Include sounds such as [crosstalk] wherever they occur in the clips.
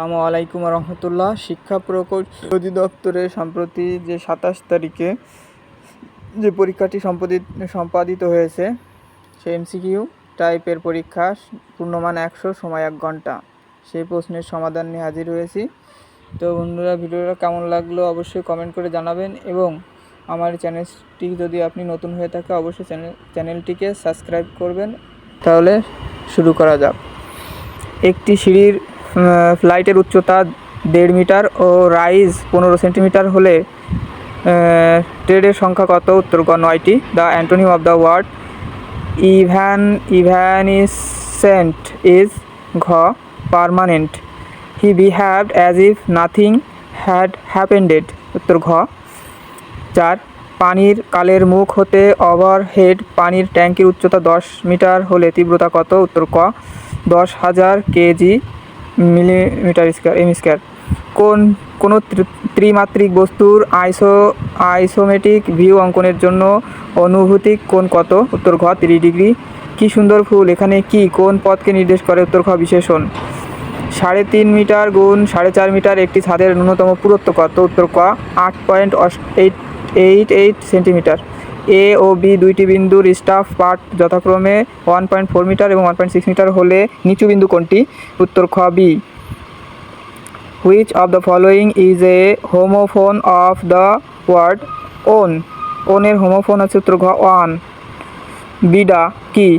আসসালামু আলাইকুম রহমতুল্লাহ। শিক্ষা প্রকৌশল অধিদপ্তরে সম্প্রতি যে সাতাশ তারিখে যে পরীক্ষাটি সম্পাদিত সম্পাদিত হয়েছে সে এমসিকিউ টাইপের পরীক্ষা পূর্ণমান একশো, সময় এক ঘণ্টা। সেই প্রশ্নের সমাধান নিয়ে হাজির হয়েছি। তো বন্ধুরা, ভিডিওটা কেমন লাগল অবশ্যই কমেন্ট করে জানাবেন এবং আমার চ্যানেলটি যদি আপনি নতুন হয়ে থাকে, অবশ্যই চ্যানেল, চ্যানেলটিকে সাবস্ক্রাইব করবেন। তাহলে শুরু করা যাক। একটি সিঁড়ির ফ্লাইটের উচ্চতা দেড় মিটার ও রাইজ পনেরো সেন্টিমিটার হলে ট্রেডের সংখ্যা কত? উত্তর গ, নয়টি। The antonym of the word evan evanescent is ঘ permanent he behaved as if nothing had happened উত্তর ঘ। চার, পানির কালের মুখ হতে ওভারহেড পানির ট্যাঙ্কির উচ্চতা দশ মিটার হলে তীব্রতা কত? উত্তর ক, দশ হাজার kg millimetre square, M square. কোন, কোনো ত্রি- ত্রিমাত্রিক বস্তুর আইসো, আইসোমেটিক ভিউ অঙ্কনের জন্য অনুভূতিক কোণ কত? উত্তর ঘ, তিরিশ ডিগ্রি। কি সুন্দর ফুল, এখানে কি? কোন পথকে নির্দেশ করে? উত্তর খ বিশেষণ। সাড়ে তিন মিটার গুণ সাড়ে চার মিটার একটি ছাদের ন্যূনতম পুরুত্ব কত? উত্তর ক, আট point eight eight eight centimetre. A O B দুইটি বিন্দুর স্টাফ পার্ট যথাক্রমে ওয়ান পয়েন্ট ফোর মিটার এবং ওয়ান পয়েন্ট সিক্স মিটার হলে নিচু বিন্দু কোনটি? উত্তর খ B which of the following is a homophone of the word own ওনের হোমোফোন আছে উত্তর ঘ ওয়ান বিডা কি?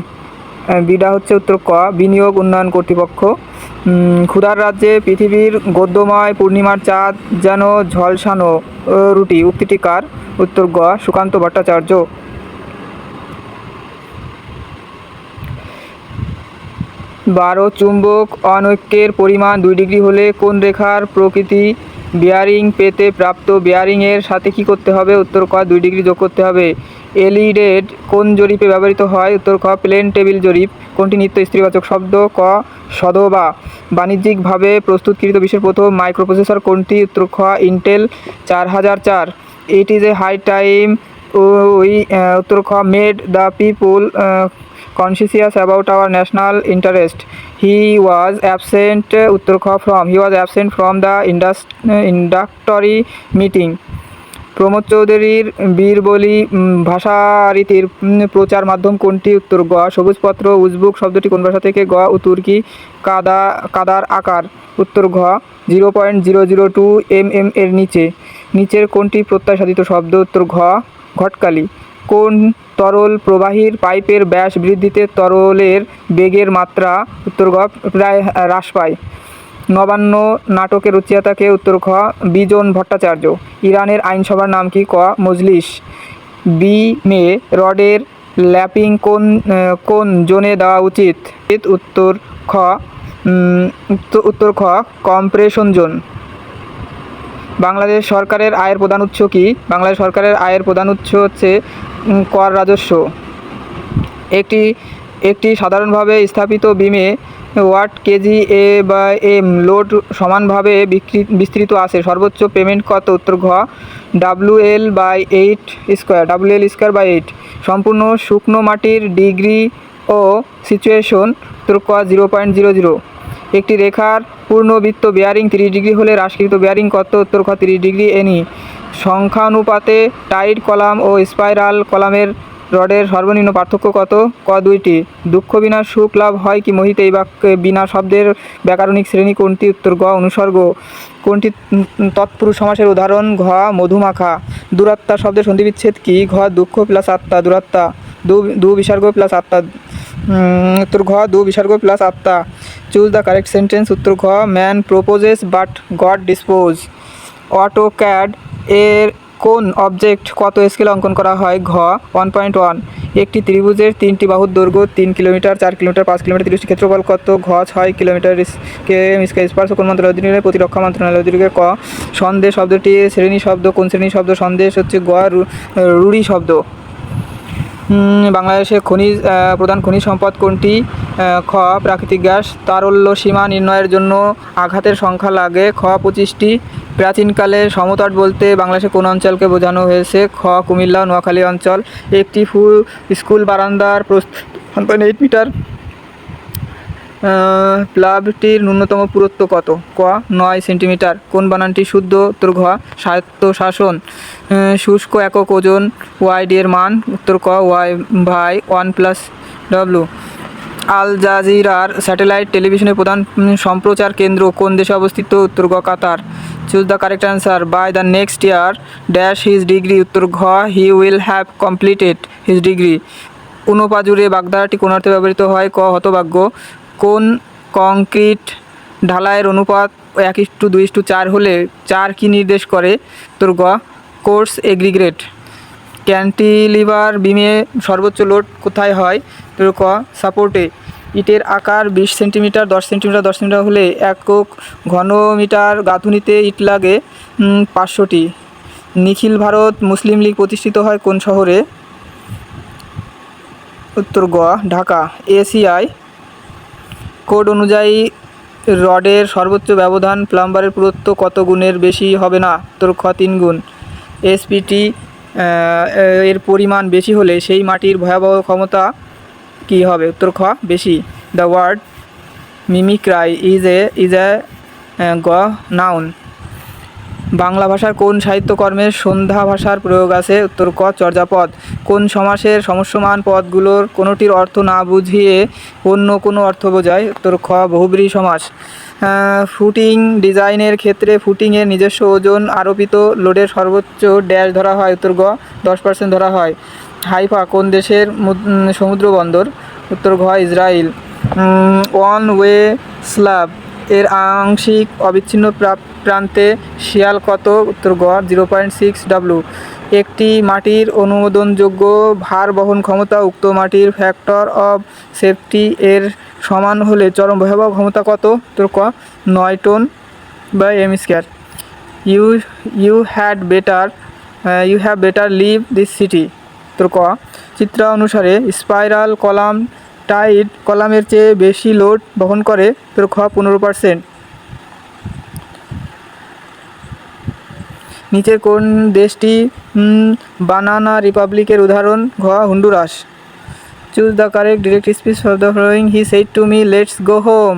বিডা হচ্ছে উত্তর ক, বিনিয়োগ উন্নয়ন কর্তৃপক্ষ। ক্ষুধার রাজ্যে পৃথিবীর গদ্যময় পূর্ণিমার চাঁদ যেন ঝলসানো রুটি। উক্তিটি কার? উত্তর গ, সুকান্ত ভট্টাচার্য। বারো, চুম্বক অনৈক্যের পরিমাণ দুই ডিগ্রি হলে কোন রেখার প্রকৃতি বিয়ারিং পেতে প্রাপ্ত বিয়ারিংয়ের সাথে কি করতে হবে? উত্তর ক, দুই ডিগ্রি যোগ করতে হবে। এলিডেড কোন জরিপে ব্যবহৃত হয়? উত্তর ক প্লেন টেবিল জরিপ। কোনটি নিত্য স্ত্রীবাচক শব্দ? ক সদবা। বাণিজ্যিকভাবে প্রস্তুতকৃত বিশ্বের প্রথম মাইক্রোপ্রসেসর কোনটি? উত্তর খ ইন্টেল চার হাজার চার। It is a high time we উত্তর খ made the people conscious about our national interest he was absent Kha from, he was absent from the indus- uh, inductory meeting. Pramod চৌধুরীর বীরবলি ভাষারীতির প্রচার মাধ্যম কোনটি? উত্তর, গ, সবুজপত্র, উজবুক শব্দটি কোন ভাষা থেকে? গ ও তুর্কি, কাদা, কাদার আকার। উত্তর, ঘ, zero point zero zero two M M এর নিচে। নিচের কোনটি প্রত্যাশাদিত শব্দ? উত্তর, ঘ, ঘটকালি। কোন তরল প্রবাহীর পাইপের ব্যাস বৃদ্ধিতে তরলের বেগের মাত্রা? উত্তর গ প্রায় হ্রাস পায়। নবান্ন নাটকের রচয়িতাকে উত্তর খ, বিজন ভট্টাচার্য। ইরানের আইনসভার নাম কি? ক, মজলিস। বি, মে, রডের ল্যাপিং কোন কোন জোনে দেওয়া উচিত? উত্তর খ উত্তর খ, কম্প্রেশন জোন। বাংলাদেশ সরকারের আয়ের প্রধান উৎস কি? বাংলাদেশ সরকারের আয়ের প্রধান উৎস হচ্ছে কর রাজস্ব। একটি একটি সাধারণভাবে স্থাপিত বিমে ওয়াট কেজি এ বা এম লোড সমানভাবে বিস্তৃত আছে। সর্বোচ্চ পেমেন্ট কত? উত্তর ঘ। W L by eight square W L square by eight সম্পূর্ণ শুকনো মাটির ডিগ্রি ও সিচুয়েশন উত্তর ক জিরো পয়েন্ট জিরো জিরো একটি রেখার পূর্ণবৃত্ত বেয়ারিং তিরিশ ডিগ্রি হলে হ্রাসকৃত বেয়ারিং কত? উত্তর খ তিরিশ ডিগ্রি এনি। সংখ্যানুপাতে টাইট কলাম ও স্পাইরাল কলামের রডের সর্বনিম্ন পার্থক্য কত? ক দুইটি। দুঃখ বিনা সুখ লাভ হয় কি মোহিতে? এই বাক্যে বিনা শব্দের ব্যাকরণিক শ্রেণি কোনটি? উত্তর গ, অনুসর্গ। কোনটি তৎপুরুষ সমাসের উদাহরণ? ঘ, মধুমাখা। দূরাত্মা শব্দের সন্ধিবিচ্ছেদ কি? ঘ, দুঃখ প্লাস আত্মা, দূরাত্মা। দু দু বিসর্গ প্লাস আত্মা। উত্তর ঘ, দু বিসর্গ প্লাস আত্মা। Choose the correct sentence. উত্তর ঘ, man proposes but God dispose. AutoCAD এর কোন অবজেক্ট কত স্কেলে অঙ্কন করা হয়? ঘ ওয়ান পয়েন্ট ওয়ান একটি ত্রিভুজের তিনটি বাহুর দৈর্ঘ্য তিন কিলোমিটার, চার কিলোমিটার, পাঁচ কিলোমিটার, তিরিশটি ক্ষেত্রফল কত? ঘ, ছয় কিলোমিটার স্পার্শ কোন মন্ত্রণালয় অধীনে প্রতিরক্ষা মন্ত্রণালয় অধীনে ক সন্দেশ শব্দটি শ্রেণি শব্দ, কোন শ্রেণি শব্দ? সন্দেশ হচ্ছে গ রুড়ি শব্দ। বাংলাদেশে খনিজ প্রধান খনিজ সম্পদ কোনটি? খ, প্রাকৃতিক গ্যাস। তারল্য সীমা নির্ণয়ের জন্য আঘাতের সংখ্যা লাগে। খ, পঁচিশটি। প্রাচীনকালে সমতট বলতে বাংলাদেশে কোন অঞ্চলকে বোঝানো হয়েছে? খ, কুমিল্লা, নোয়াখালী অঞ্চল। একটি ফু স্কুল বারান্দার এইট মিটার প্লাবটির ন্যূনতম পুরুত্ব কত? ক, নয় সেন্টিমিটার। কোন বানানটি শুদ্ধ? উত্তর ঘ, স্বায়ত্ত শাসন। শুষ্ক একক ওজন ওয়াইডি এর মান। উত্তর ক, ওয়াই ভাই ওয়ান প্লাস ডব্লু আল জাজিরার স্যাটেলাইট টেলিভিশনের প্রধান সম্প্রচার কেন্দ্র কোন দেশে অবস্থিত? উত্তর গ, Qatar. Choose the correct answer by the next year dash his degree. উত্তর ঘ, he will have completed his degree. অনুপাজুরে বাগধারাটি কোন অর্থে ব্যবহৃত হয়? ক, হতভাগ্য। কোন কংক্রিট, ঢালাইয়ের অনুপাত এক ইস্টু, দুই ইস্টু, চার হলে চার কি নির্দেশ করে? তোর গ, কোর্স এগ্রিগ্রেট ক্যান্টিলিভার বিমে সর্বোচ্চ লোড কোথায় হয়? তোর ক, সাপোর্টে। ইটের আকার বিশ সেন্টিমিটার, দশ সেন্টিমিটার দশ সেন্টিমিটার হলে একক ঘনমিটার গাঁথুনিতে ইট লাগে পাঁচশোটি। নিখিল ভারত মুসলিম লীগ প্রতিষ্ঠিত হয় কোন শহরে? উত্তর গোয়া ঢাকা। এসিআই কোড অনুযায়ী রডের সর্বোচ্চ ব্যবধান প্লাম্বারের পুরুত্ব কত গুণের বেশি হবে না? তোর খ, তিন গুণ। এসপিটি এর পরিমাণ বেশি হলে সেই মাটির ভয়াবহ ক্ষমতা কি হবে? উত্তর খ, বেশি। The word mimicry is a is a গ, নাউন। বাংলা ভাষার কোন সাহিত্যকর্মে সন্ধ্যা ভাষার প্রয়োগ আছে? উত্তর ক, চর্যাপদ। কোন সমাসের সমস্যমান পদগুলোর কোনোটির অর্থ না বুঝিয়ে অন্য কোনো অর্থ বোঝায়? উত্তর খ, বহুব্রী সমাস। ফুটিং ডিজাইনের ক্ষেত্রে ফুটিংয়ের নিজস্ব ওজন আরোপিত লোডের সর্বোচ্চ ড্যাশ ধরা হয়। উত্তর গ, দশ পার্সেন্ট ধরা হয়। হাইফা, কোন দেশের মুদ- সমুদ্র বন্দর? উত্তর ঘ ইসরায়েল ওয়ান ওয়ে স্ল্যাব। এর আংশিক অবিচ্ছিন্ন প্রা- প্রান্তে শিয়াল কত উত্তর গ জিরো পয়েন্ট সিক্স ডাব্লু। একটি মাটির অনুমোদনযোগ্য ভার বহন ক্ষমতা উক্ত মাটির ফ্যাক্টর অফ সেফটি এর সমান হলে চরম ভয়াবহ ক্ষমতা কত? উত্তর ক নয় টন বা M square you you had better you have better leave this city উত্তর ক চিত্র অনুসারে স্পাইরাল কলাম টাইট কলামের চেয়ে বেশি লোড বহন করে। তোর খ পনেরো পার্সেন্ট নিচের কোন দেশটি বানানা রিপাবলিকের উদাহরণ? ঘ, Honduras. Choose the correct direct speech for the following, he said to me, let's go home.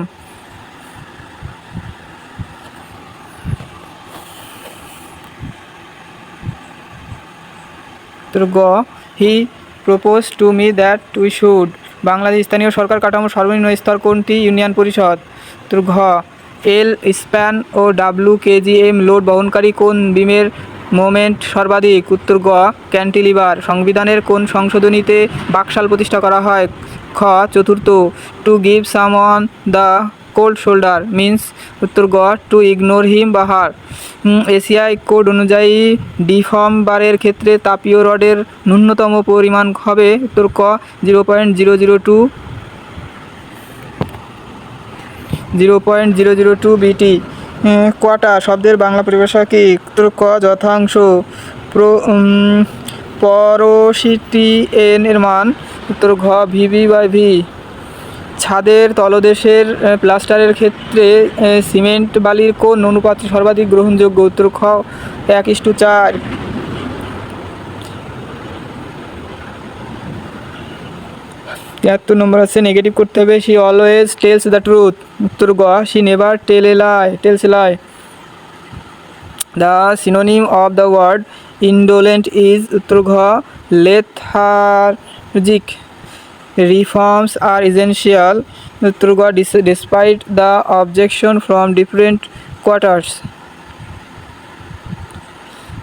গ, he propose to me that we should. Bangladesh স্থানীয় সরকার কাঠামোর সর্বনিম্ন স্তর কোনটি? ইউনিয়ন পরিষদ। তোর ঘ এল, স্প্যান ও ডাব্লু কেজিএম লোড বহনকারী কোন বিমের মোমেন্ট সর্বাধিক? উত্তর গ ক্যান্টিলিভার সংবিধানের কোন সংশোধনীতে বাকশাল প্রতিষ্ঠা করা হয়? খ, চতুর্থ, to give someone the cold shoulder, means উত্তর গ টু ইগনোর হিম বা হার। এসিআই কোড অনুযায়ী ডিফর্ম বারের ক্ষেত্রে তাপীয় রডের ন্যূনতম পরিমাণ হবে। উত্তর ক, zero point zero zero two zero point zero zero two বিটি কোয়াটা শব্দের বাংলা পরিভাষা কি? ক, যথাংশ, প্রো পরশিটি এন এর মান উত্তর ঘ ভিভি বাই ভি। ছাদের তলদেশের প্লাস্টারের ক্ষেত্রে সিমেন্ট বালির কোন অনুপাত সর্বাধিক গ্রহণযোগ্য। উত্তর খ, এক ইস্টু চার। তিয়াত্তর নম্বর আছে নেগেটিভ করতে হবে। She always tells the truth উত্তর গ she never tell a lie tells lie the synonym of the word indolent is উত্তর ঘ লেথার্জিক রিফর্মস আর ইজেন্সিয়াল উত্তর গ despite the objection from different quarters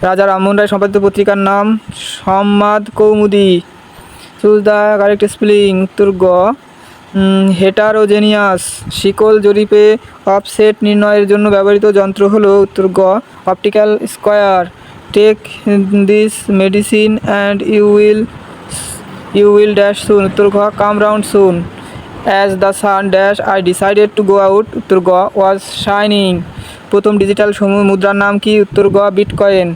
Raja Rammohan Roy সম্পাদিত পত্রিকার নাম Sambad Kaumudi. Choose the correct spelling উত্তর গ। Heterogeneous শিকল জরিপে অফসেট নির্ণয়ের জন্য ব্যবহৃত যন্ত্র হলো উত্তর গ optical square take this medicine and you will you will dash soon উত্তর গ come round soon as the sun dash I decided to go out উত্তর গ ওয়াজ শাইনিং প্রথম ডিজিটাল সমূহ মুদ্রার নাম কি? উত্তর গ বিটকয়েন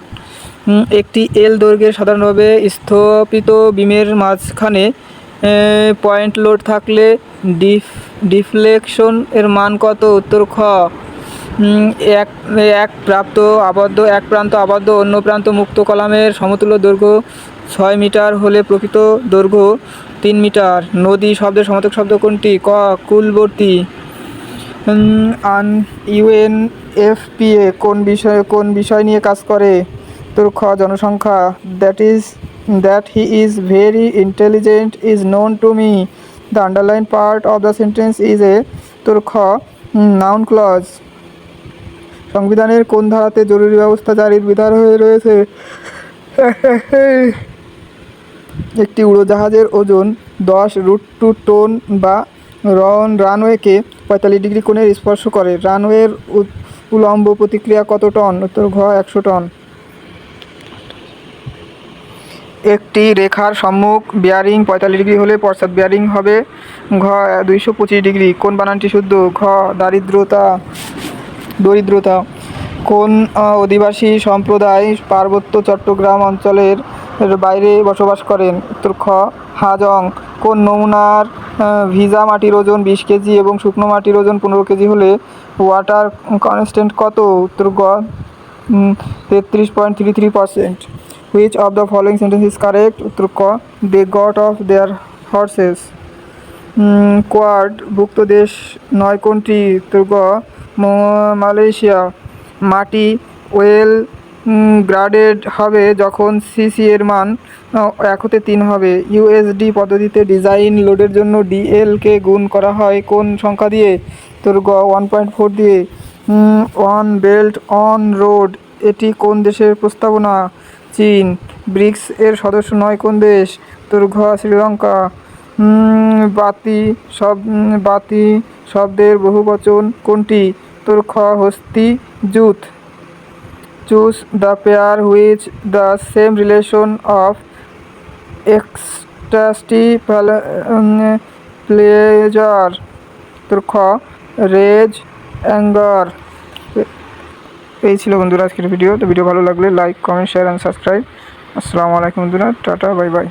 একটি এল দৈর্ঘ্যের সাধারণভাবে স্থপিত বিমের মাঝখানে পয়েন্ট লোড থাকলে ডিফ, ডিফ্লেকশন এর মান কত? উত্তর খ। এক এক প্রাপ্ত আবদ্ধ, এক প্রান্ত আবদ্ধ, অন্য প্রান্ত মুক্ত কলামের সমতুল্য দৈর্ঘ্য ছয় মিটার হলে প্রকৃত দৈর্ঘ্য তিন মিটার। নদী শব্দের সমার্থক শব্দ কোনটি? ক, কুলবর্তী। আন ইউএনএফপিএ কোন বিষয়ে, কোন বিষয় নিয়ে কাজ করে? তোর খ জনসংখ্যা that is that he is very intelligent is known to me the underline part of the sentence is a তোর খ নাউন ক্লজ সংবিধানের কোন ধারাতে জরুরি ব্যবস্থা জারির বিধান হয়ে রয়েছে? [laughs] একটি উড়োজাহাজের ওজন দশ রুট টু টোন বা রন রানওয়েকে পঁয়তাল্লিশ ডিগ্রি কোণের স্পর্শ করে। রানওয়ের উলম্ব প্রতিক্রিয়া কত টন? উত্তর ঘ, একশো টন। একটি রেখার সম্মুখ বিয়ারিং পঁয়তাল্লিশ ডিগ্রি হলে পশ্চাৎ বিয়ারিং হবে। ঘ, দুইশো পঁচিশ ডিগ্রি। কোন বানানটি শুদ্ধ? ঘ, দারিদ্রতা, দরিদ্রতা। কোন অধিবাসী সম্প্রদায় পার্বত্য চট্টগ্রাম অঞ্চলের বাইরে বসবাস করেন? উত্তর, খ, হাজং। কোন নমুনার ভিজা মাটির ওজন বিশ কেজি এবং শুকনো মাটির ওজন পনেরো কেজি হলে ওয়াটার কনস্ট্যান্ট কত? উত্তর, গ তেত্রিশ point three three percent which of the following sentence is correct উত্তর ক they got off their horses quad ভুক্ত দেশ নয় কোনটি উত্তর গ মালয়েশিয়া মাটি ওয়েল গ্রাডেড হবে যখন সিসি এর মান এক হতে তিন হবে। ইউএসডি পদ্ধতিতে ডিজাইন লোডের জন্য ডিএলকে গুণ করা হয় কোন সংখ্যা দিয়ে? তোর গ ওয়ান পয়েন্ট ফোর দিয়ে ওয়ান বেল্ট অন রোড এটি কোন দেশের প্রস্তাবনা? চীন, ব্রিক্স এর সদস্য নয় কোন দেশ? তোর ঘ শ্রীলঙ্কা। বাতি সব বাতি শব্দের বহুবচন কোনটি? তোর খ হস্তি জুত। Choose the pair which the same relation of ecstasy pleasure. তোর খ, রেজ, অ্যাঙ্গার। এই ছিল বন্ধুরা আজকের ভিডিও তো ভিডিও ভালো লাগলে like comment share and subscribe আসসালামু আলাইকুম বন্ধুরা, টাটা বাই বাই